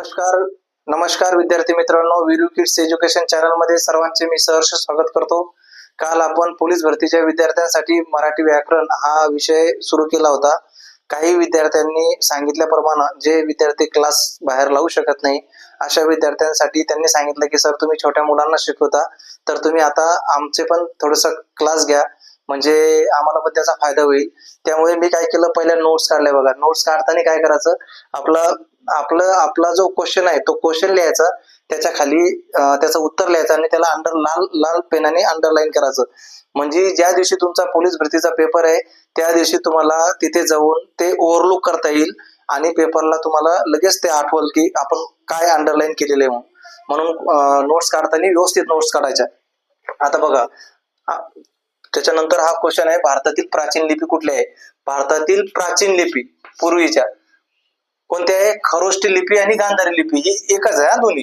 नमस्कार. नमस्कार विद्यार्थी मित्रांनो विरू किड्स एज्युकेशन चॅनलमध्ये सर्वांचे मी सहर्ष स्वागत करतो. काल आपण पोलीस भरतीच्या विद्यार्थ्यांसाठी मराठी व्याकरण हा विषय सुरू केला होता. काही विद्यार्थ्यांनी सांगितल्याप्रमाणे जे विद्यार्थी क्लास बाहेर लावू शकत नाही अशा विद्यार्थ्यांसाठी त्यांनी सांगितलं की सर तुम्ही छोट्या मुलांना शिकवता तर तुम्ही आता आमचे पण थोडस क्लास घ्या म्हणजे आम्हाला पण त्याचा फायदा होईल. त्यामुळे मी काय केलं पहिल्या नोट्स काढल्या बघा. नोट्स काढताना काय करायचं आपलं आपलं आपला जो क्वेश्चन आहे तो क्वेश्चन लिहायचा. त्याच्याखाली त्याचं उत्तर लिहायचं आणि त्याला अंडर लाल लाल पेनाने अंडरलाईन करायचं. म्हणजे ज्या दिवशी तुमचा पोलीस भरतीचा पेपर आहे त्या दिवशी तुम्हाला तिथे जाऊन ते ओव्हरलुक करता येईल आणि पेपरला तुम्हाला लगेच ते आठवल की आपण काय अंडरलाईन केलेलं आहे म्हणून. म्हणून नोट्स काढताना व्यवस्थित नोट्स काढायच्या. आता बघा त्याच्यानंतर हा क्वेश्चन आहे भारतातील प्राचीन लिपी कुठली आहे? भारतातील प्राचीन लिपी पूर्वीच्या. कोणत्या आहे? खरोष्टी लिपी आणि गांधारी लिपी ही एकच आहे हा दोन्ही.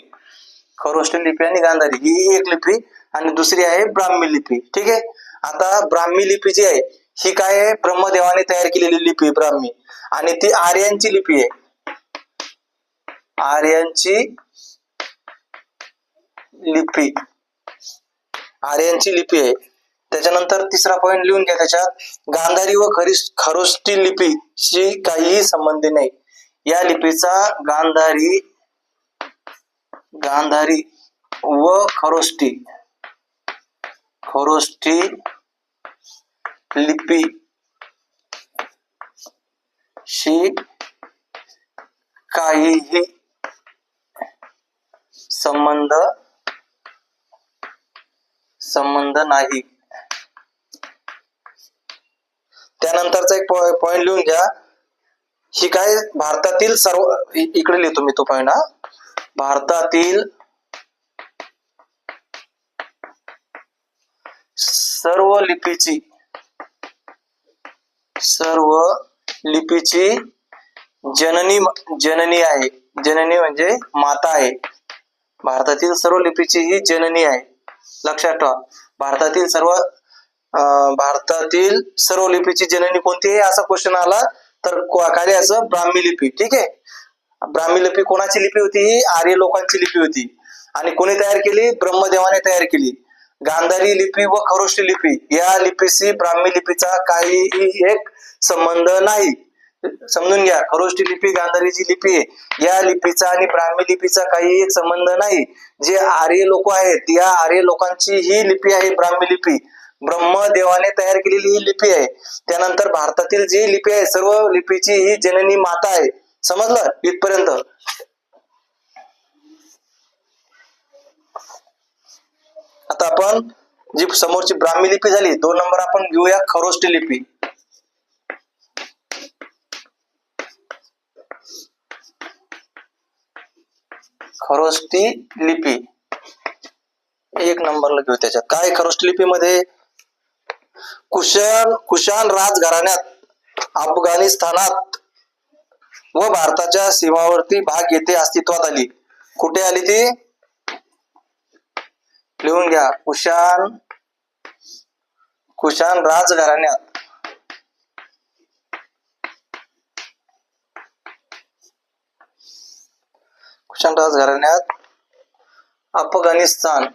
खरोष्टी लिपी आणि गांधारी ही एक लिपी आणि दुसरी आहे ब्राह्मी लिपी. ठीक आहे? आता ब्राह्मी लिपी जी आहे ही काय आहे? ब्रह्मदेवाने तयार केलेली लिपी आहे ब्राह्मी. आणि ती आर्यांची लिपी आहे. आर्यांची लिपी. आर्यांची लिपी आहे. तिसरा पॉइंट लिहून घ्या त्याच्यात. गांधारी व खरीस खरोष्टी लिपीशी काहीही संबंध नाही. या लिपीचा गांधारी गांधारी व खरोष्टी खरोष्टी लिपी शी काहीही संबंध संबंध नाही. त्यानंतरचा एक पॉइंट लिहून घ्या. ही काय भारतातील सर्व इकडे लिहितो मी तो पॉइंट हा. भारतातील सर्व लिपीची सर्व लिपीची जननी जननी आहे. जननी म्हणजे माता आहे. भारतातील सर्व लिपीची ही जननी आहे. लक्षात ठेवा. भारतातील सर्व भारतातील सर्व लिपीची जननी कोणती आहे असा क्वेश्चन आला तर काय असं ब्राह्मी लिपी. ठीक आहे? ब्राह्मी लिपी कोणाची लिपी होती? ही आर्य लोकांची लिपी होती. आणि कोणी तयार केली? ब्रह्मदेवाने तयार केली. गांधारी लिपी व खरोष्टी लिपी या लिपीशी ब्राह्मी लिपीचा काहीही एक संबंध नाही. समजून घ्या खरोष्टी लिपी गांधारीची लिपी आहे या लिपीचा आणि ब्राह्मी लिपीचा काही एक संबंध नाही. जे आर्य लोक आहेत या आर्य लोकांची ही लिपी आहे ब्राह्मी लिपी. ब्रह्मदेवाने तयार केलेली ही लिपी आहे. त्यानंतर भारतातील जी लिपी आहे सर्व लिपीची ही जननी माता आहे. समजलं? इथपर्यंत. आता आपण जी समोरची ब्राह्मी लिपी झाली दोन नंबर आपण घेऊया खरोष्टी लिपी. खरोष्टी लिपी. एक नंबरला घेऊ त्याच्यात. काय खरोष्टी लिपीमध्ये? कुशाण कुशाण राजघराण्यात अफगाणिस्तानात व भारताच्या सीमावर्ती भाग येथे अस्तित्वात आली. कुठे आली ती? लिहून घ्या. कुशाण कुशाण राजघराण्यात. कुशाण राजघराण्यात अफगाणिस्तान.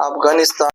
अफगाणिस्तान